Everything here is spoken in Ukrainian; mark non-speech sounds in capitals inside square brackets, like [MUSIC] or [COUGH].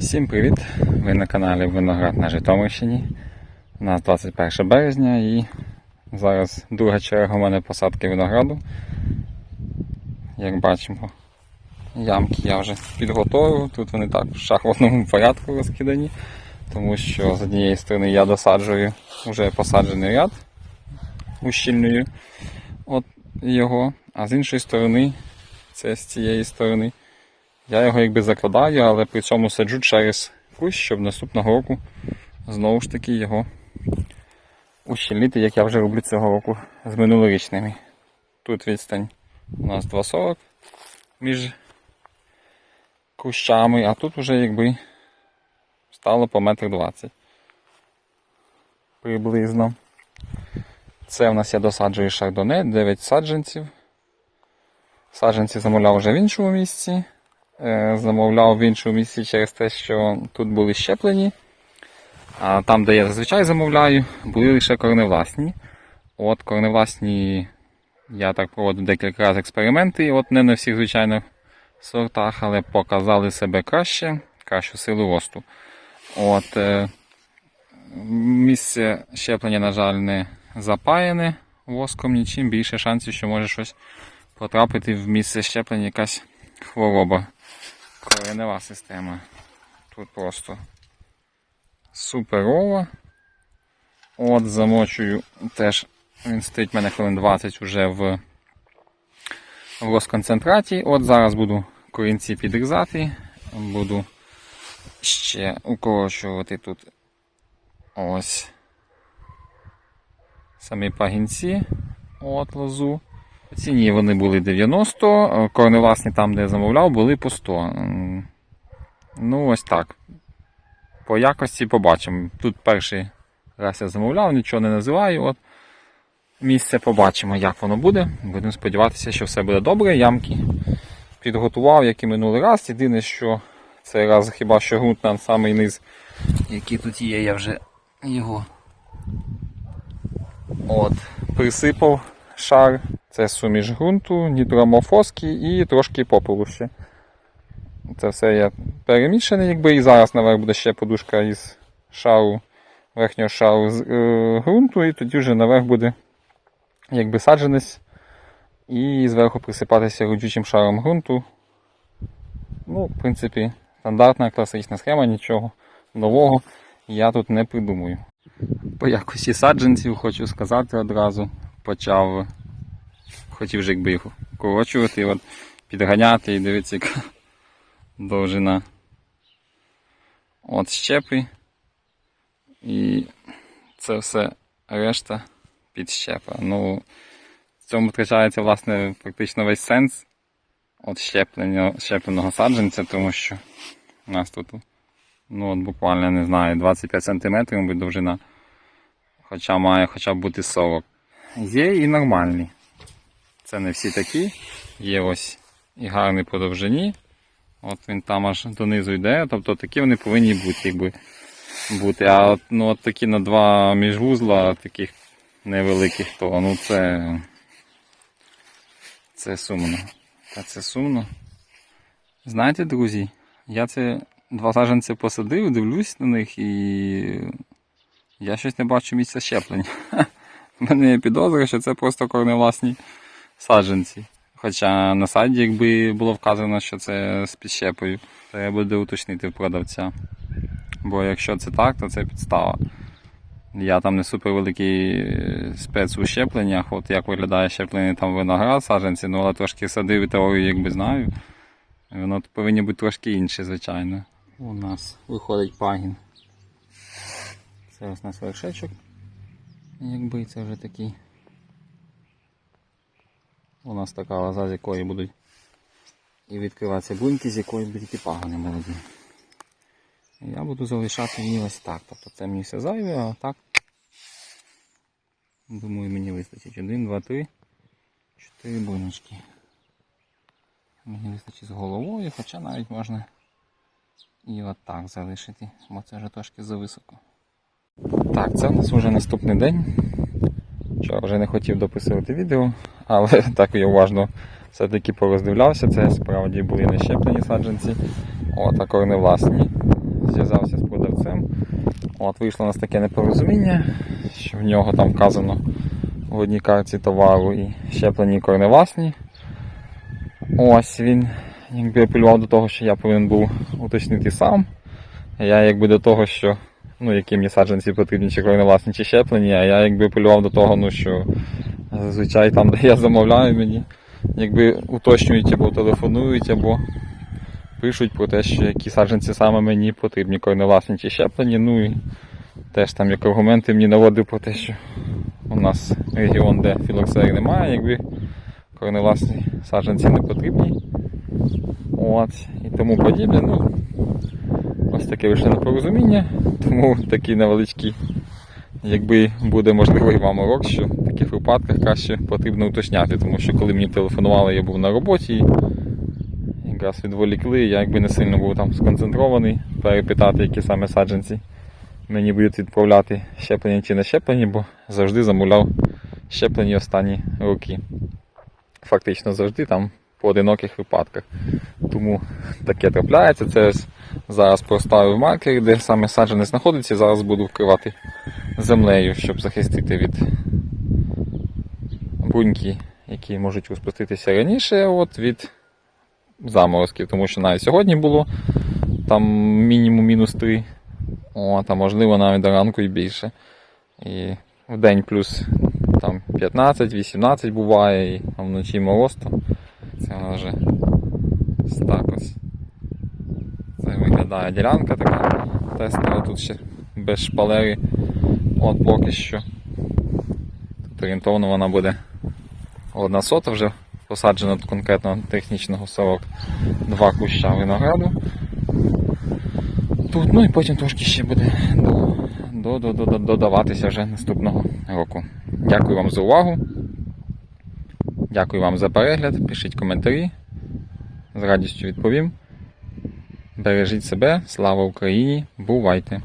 Всім привіт! Ви на каналі Виноград на Житомирщині. У нас 21 березня і зараз друга черга у мене посадки винограду. Як бачимо, ямки я вже підготовив. Тут вони так в шахматному порядку розкидані, тому що з однієї сторони я досаджую вже посаджений ряд ущільнюю от його, а з іншої сторони, це з цієї сторони. Я його якби закладаю, але при цьому саджу через кущ, щоб наступного року знову ж таки його ущільнити, як я вже роблю цього року з минулорічними. Тут відстань у нас 2,40 між кущами, а тут вже якби стало по метр 20 приблизно. Це у нас я досаджую шардоне, 9 саджанців. Саджанці замовляв вже в іншому місці. Е, Замовляв в іншому місці через те, що тут були щеплені. А там, де я зазвичай замовляю, були лише корневласні. От корневласні я так проводив декілька разів експерименти. От не на всіх, звичайно, сортах, але показали себе краще, кращу силу росту. От, е, місце щеплення, на жаль, не запаяне воском нічим, більше шансів, що може щось потрапити в місце щеплення якась хвороба. Коренева система. Тут просто суперова. От замочую теж він стоїть в мене хвилин 20 вже в, в розконцентраті. От зараз буду корінці підрізати, буду ще укорочувати тут ось самі пагінці от лозу. Ціні вони були 90, корневласні там, де я замовляв, були по 100. Ну, ось так. По якості побачимо. Тут перший раз я замовляв, нічого не називаю. От. Місце побачимо, як воно буде. Будемо сподіватися, що все буде добре. Ямки підготував, як і минулий раз. Єдине, що цей раз хіба що ґрунт на самий низ, який тут є, я вже його от, присипав шар. Це суміш ґрунту, нітроморфозки і трошки попелу ще. Це все я перемішаний, якби і зараз наверх буде ще подушка із шару, верхнього шару з е, ґрунту, і тоді вже наверх буде якби саджанець і зверху присипатися родючим шаром ґрунту. Ну, в принципі, стандартна класична схема, нічого нового я тут не придумую. По якості саджанців хочу сказати одразу. Почав, хотів вже якби їх укорочувати, от, підганяти і дивіться, яка довжина. От щепи. І це все решта під щепа. Ну, в цьому втрачається власне практично весь сенс от щепленого саджанця, тому що у нас тут ну, от буквально не знаю, 25 см мабуть, довжина. Хоча має хоча б бути 40. Є і нормальні. Це не всі такі. Є ось і гарний по довжині. От він там аж донизу йде. Тобто такі вони повинні бути, якби бути. А от, ну, от такі на два міжвузла, таких невеликих, то ну це. Це сумно. Та це сумно. Знаєте, друзі, я це два саджанці посадив, дивлюсь на них і я щось не бачу місця щеплення. [LAUGHS] У мене є підозра, що це просто корневласні саджанці. Хоча на сайті, якби було вказано, що це з підщепою, треба буде уточнити в продавця. Бо якщо це так, то це підстава. Я там не супер великий спец у щепленнях, от як виглядає щеплення там виноград, саджанці, ну але трошки садив і теорію якби знаю. Воно повинні бути трошки інше, звичайно. У нас виходить пагін. Це ось наш вершечок. Якби це вже такий. У нас така лоза, з якої будуть і відкриватися буньки, з якої будуть і пагони молоді. Я буду залишати її ось так. Тобто це мені все зайве, а так. Думаю, мені вистачить. Один, два, три, чотири буночки. Мені вистачить з головою, хоча навіть можна і отак залишити, бо це вже трошки зависоко. Так, це у нас вже наступний день. Вчора вже не хотів дописувати відео, але [LAUGHS] так я уважно все-таки пороздивлявся. Це справді були не щеплені саджанці, от, а корневласні. зв'язався з продавцем. От вийшло у нас таке непорозуміння, що в нього там вказано в одній карті товару і щеплені корневласні. Ось він якби апелював до того, що я повинен був уточнити сам. Я якби до того, що ну, які мені саджанці потрібні, чи корневласні, чи щеплені, а я якби апелював до того, ну, що зазвичай там, де я замовляю, мені якби уточнюють або телефонують, або пишуть про те, що які саджанці саме мені потрібні, корневласні чи щеплені. Ну і теж там як аргументи мені наводив про те, що у нас регіон, де філоксери немає, якби корневласні саджанці не потрібні. От, і тому подібне. Ну, ось таке вийшло непорозуміння, тому такий невеличкий, якби буде можливий вам урок, що в таких випадках краще потрібно уточняти, тому що коли мені телефонували, я був на роботі, якраз відволікли, я якби не сильно був там сконцентрований, перепитати, які саме саджанці мені будуть відправляти щеплені чи не щеплені, бо завжди замовляв щеплені останні роки. Фактично завжди там поодиноких випадках. Тому таке трапляється. Це зараз проставив маркер, де саме саджанець знаходиться. Зараз буду вкривати землею, щоб захистити від бруньки, які можуть розпуститися раніше, от від заморозків. Тому що навіть сьогодні було там мінімум мінус 3, от, а можливо навіть до ранку і більше. І в день плюс там 15-18 буває, і вночі мороз, то це вона вже ось так ось. Це виглядає ділянка така тестова, тут ще без шпалери. От поки що. Тут орієнтовно вона буде одна сота вже посаджена конкретно технічного 42 куща винограду. Тут, ну і потім трошки ще буде до, до, до, до, до, додаватися вже наступного року. Дякую вам за увагу. Дякую вам за перегляд. Пишіть коментарі. З радістю відповім. Бережіть себе, слава Україні! Бувайте!